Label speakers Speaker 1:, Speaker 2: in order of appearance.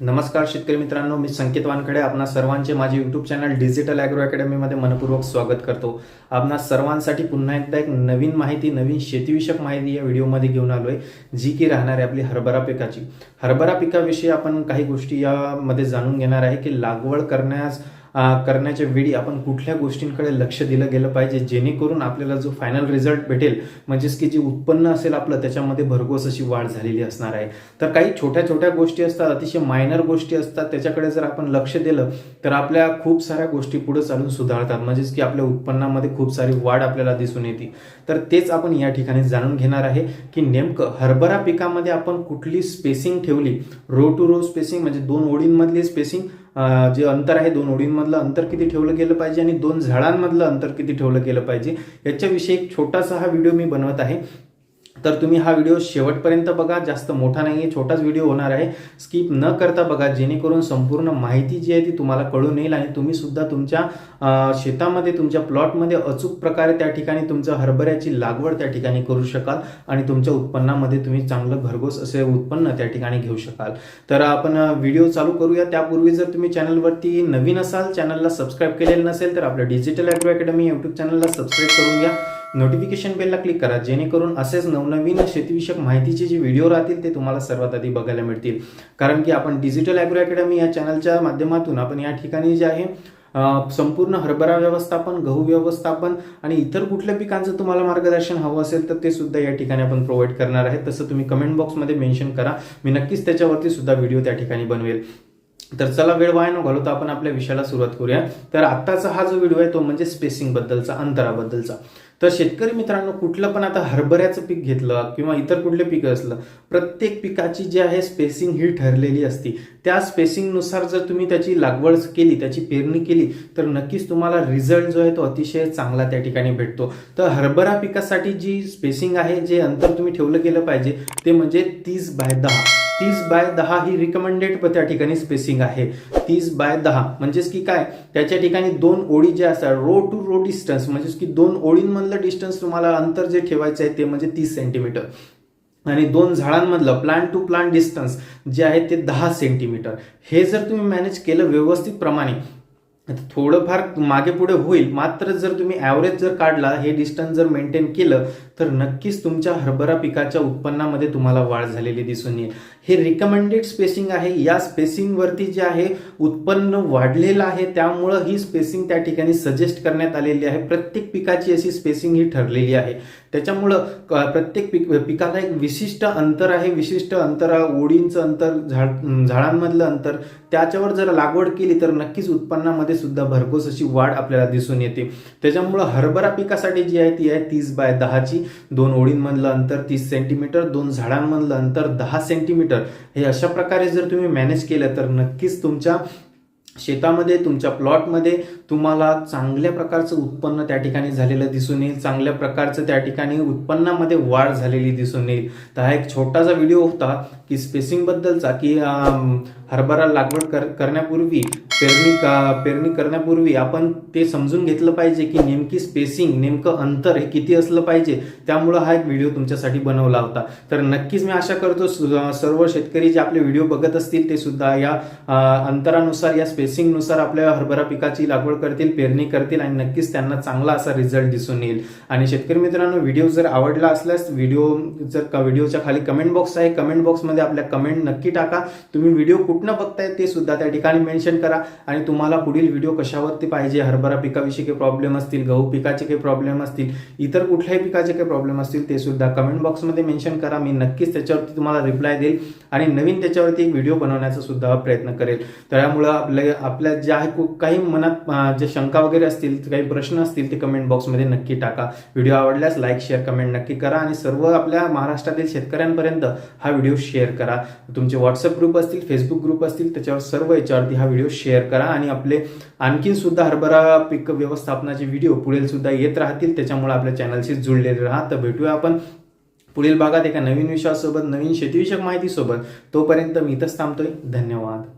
Speaker 1: नमस्कार शेतकरी मित्रांनो मी संकेत वानखडे. आपणा सर्वांचे माझे यूट्यूब चॅनल डिजिटल ॲग्रो अकॅडमीमध्ये मनपूर्वक स्वागत करतो. आपणा सर्वांसाठी पुन्हा एकदा एक नवीन माहिती नवीन शेतीविषयक माहिती या व्हिडिओमध्ये घेऊन आलो आहे जी की राहणार आहे आपली हरभरा पिकाची. हरभरा पिकाविषयी आपण काही गोष्टी यामध्ये जाणून घेणार आहे की लागवड करण्यास करण्याच्या वेळी आपण कुठल्या गोष्टींकडे लक्ष दिलं गेलं पाहिजे? जेणेकरून आपल्याला जो फायनल रिझल्ट भेटेल म्हणजेच की जे उत्पन्न असेल आपलं त्याच्यामध्ये भरघोस अशी वाढ झालेली असणार आहे. तर काही छोट्या छोट्या गोष्टी असतात अतिशय मायनर गोष्टी असतात त्याच्याकडे जर आपण लक्ष दिलं तर आपल्या खूप साऱ्या गोष्टी पुढे चालून सुधारतात. म्हणजेच की आपल्या उत्पन्नामध्ये खूप सारी वाढ आपल्याला दिसून येते. तर तेच आपण या ठिकाणी जाणून घेणार आहे की नेमकं हरभरा पिकामध्ये आपण कुठली स्पेसिंग ठेवली? रो टू रो स्पेसिंग म्हणजे दोन ओळींमधली स्पेसिंग जे अंतर आहे दोन ओळींमधलं अंतर किती ठेवलं गेलं पाहिजे आणि दोन झाडांमधलं अंतर किती ठेवलं गेलं पाहिजे याच्याविषयी एक छोटासा हा व्हिडिओ मी बनवत आहे. तर तुम्ही हा व्हिडिओ शेवटपर्यंत बघा. जास्त मोठा नाही आहे छोटाच व्हिडिओ होणार आहे. स्किप न करता बघा जेणेकरून संपूर्ण माहिती जी आहे ती तुम्हाला कळून येईल आणि तुम्ही सुद्धा तुमच्या शेतामध्ये तुमच्या प्लॉटमध्ये अचूक प्रकारे त्या ठिकाणी तुमचं हरभऱ्याची लागवड त्या ठिकाणी करू शकाल आणि तुमच्या उत्पन्नामध्ये तुम्ही चांगलं भरघोस असे उत्पन्न त्या ठिकाणी घेऊ शकाल. तर आपण व्हिडिओ चालू करूया. त्यापूर्वी जर तुम्ही चॅनलवरती नवीन असाल चॅनलला सबस्क्राईब केलेलं नसेल तर आपलं डिजिटल ॲग्रो अकॅडमी युट्यूब चॅनलला सबस्क्राईब करून घ्या. नोटिफिकेशन बेलला क्लिक करा जेणेकरून असेच नवनवीन शेतीविषयक माहितीचे जे व्हिडिओ राहतील ते तुम्हाला सर्वात आधी बघायला मिळतील. कारण की आपण डिजिटल ॲग्रो अकॅडमी या चॅनलच्या माध्यमातून आपण या ठिकाणी जे आहे संपूर्ण हरभरा व्यवस्थापन गहू व्यवस्थापन आणि इतर कुठल्या पिकांचं तुम्हाला मार्गदर्शन हवं असेल तर ते सुद्धा या ठिकाणी आपण प्रोव्हाइड करणार आहे. तसं तुम्ही कमेंट बॉक्समध्ये मेन्शन करा. मी नक्कीच त्याच्यावरती सुद्धा व्हिडिओ त्या ठिकाणी बनवेल. तर चला वेळ वाया न घालवता आपण आपल्या विषयाला सुरुवात करूया. तर आत्ताचा हा जो व्हिडिओ आहे तो म्हणजे स्पेसिंग बद्दलचा अंतराबद्दलचा. तर शेतकरी मित्रांनो कुठलं पण आता हरभऱ्याचं पीक घेतलं किंवा इतर कुठले पीक असलं प्रत्येक पिकाची जी आहे स्पेसिंग ही ठरलेली असती. त्या स्पेसिंगनुसार जर तुम्ही त्याची लागवड केली त्याची पेरणी केली तर नक्कीच तुम्हाला रिझल्ट जो आहे तो अतिशय चांगला त्या ठिकाणी भेटतो. तर हरभरा पिकासाठी जी स्पेसिंग आहे जे अंतर तुम्ही ठेवलं गेलं पाहिजे ते म्हणजे तीस बाय दहा. तीस बाय दहा ही रिकमेंडेड त्या ठिकाणी स्पेसिंग आहे. तीस बाय दहा. म्हणजेच की काय? त्याच्या ठिकाणी दोन ओळी जे असतात रो टू रो डिस्टन्स म्हणजेच की दोन ओळींमधलं डिस्टन्स तुम्हाला अंतर जे ठेवायचं आहे ते म्हणजे तीस सेंटीमीटर आणि दोन झाडांमधलं प्लांट टू प्लांट डिस्टन्स जे आहे ते दहा सेंटीमीटर हे जर तुम्ही मॅनेज केलं व्यवस्थित प्रमाणे थोडंफार मागे पुढे होईल. मात्र जर तुम्ही ॲव्हरेज जर काढला हे डिस्टन्स जर मेंटेन केलं तर नक्कीच तुमच्या हरभरा पिकाच्या उत्पन्नामध्ये तुम्हाला वाढ झालेली दिसून येईल. हे रिकमेंडेड स्पेसिंग आहे. या स्पेसिंगवरती जे आहे उत्पन्न वाढलेलं आहे. त्यामुळं ही स्पेसिंग त्या ठिकाणी सजेस्ट करण्यात आलेली आहे. प्रत्येक पिकाची अशी स्पेसिंग ही ठरलेली आहे. त्याच्यामुळं क- प्रत्येक पिक पिकाला एक विशिष्ट अंतर आहे. विशिष्ट अंतरा ओढींचं अंतर झाड झाडांमधलं अंतर. त्याच्यावर जर लागवड केली तर नक्कीच उत्पन्नामध्ये सुद्धा भरघोस अशी वाढ आपल्याला दिसून येते. त्याच्यामुळं हरभरा पिकासाठी जी आहे ती आहे तीस बाय दहाची. दोन ओळींमधलं अंतर तीस सेंटीमीटर दोन झाडांमधलं अंतर दहा सेंटीमीटर हे अशा प्रकारे जर तुम्ही मॅनेज केलं तर नक्कीच तुमच्या शेतामध्ये तुमच्या प्लॉटमध्ये तुम्हाला चांगल्या प्रकारचं उत्पन्न त्या ठिकाणी झालेलं दिसून येईल. चांगल्या प्रकारचं त्या ठिकाणी उत्पन्नामध्ये वाढ झालेली दिसून येईल. तर हा एक छोटासा व्हिडिओ होता की स्पेसिंग बद्दलचा की हरभरा लागवड कर करण्यापूर्वी पेरणी का पेरणी करण्यापूर्वी आपण ते समजून घेतलं पाहिजे की नेमकी स्पेसिंग नेमकं अंतर हे किती असलं पाहिजे. त्यामुळं हा एक व्हिडिओ तुमच्यासाठी बनवला होता. तर नक्कीच मी आशा करतो सर्व शेतकरी जे आपले व्हिडिओ बघत असतील ते सुद्धा या अंतरानुसार या स्पेसिंगनुसार आपल्या हरभरा पिकाची लागवड करतील पेरणी करतील आणि नक्कीच त्यांना चांगला असा रिझल्ट दिसून येईल. आणि शेतकरी मित्रांनो व्हिडिओ जर आवडला असल्यास व्हिडिओ जर का व्हिडिओच्या खाली कमेंट बॉक्स आहे कमेंट बॉक्समध्ये आपल्या कमेंट नक्की टाका. तुम्ही व्हिडिओ कुठनं बघताय ते सुद्धा त्या ठिकाणी मेन्शन करा. आणि तुम्हाला पुढील व्हिडिओ कशावरती पाहिजे हरभरा पिकाविषयी काही प्रॉब्लेम असतील गहू पिकाचे काही प्रॉब्लेम असतील इतर कुठल्याही पिकाचे काही प्रॉब्लेम असतील ते सुद्धा कमेंट बॉक्समध्ये मेन्शन करा. मी नक्कीच त्याच्यावरती तुम्हाला रिप्लाय देईल आणि नवीन त्याच्यावरती एक व्हिडिओ बनवण्याचा सुद्धा प्रयत्न करेल. त्यामुळं आपल्या आपल्या ज्या आहे काही मनात जे ज्या शंका वगैरे असतील काही प्रश्न असतील ते कमेंट बॉक्समध्ये नक्की टाका. व्हिडिओ आवडल्यास लाईक शेअर कमेंट नक्की करा आणि सर्व आपल्या महाराष्ट्रातील शेतकऱ्यांपर्यंत हा व्हिडिओ शेअर करा. तुमचे व्हॉट्सअप ग्रुप असतील फेसबुक ग्रुप ग्रुप असतील त्याच्यावर सर्व याच्यावरती हा व्हिडिओ शेअर करा आणि आपले आणखीन सुद्धा हरभरा पीक व्यवस्थापनाचे व्हिडिओ पुढील सुद्धा येत राहतील. त्याच्यामुळे आपल्या चॅनलशी जुळलेले राहा. तर भेटूया आपण पुढील भागात एका नवीन विषयासोबत नवीन शेतीविषयक माहितीसोबत. तोपर्यंत मी इथंच थांबतोय. धन्यवाद.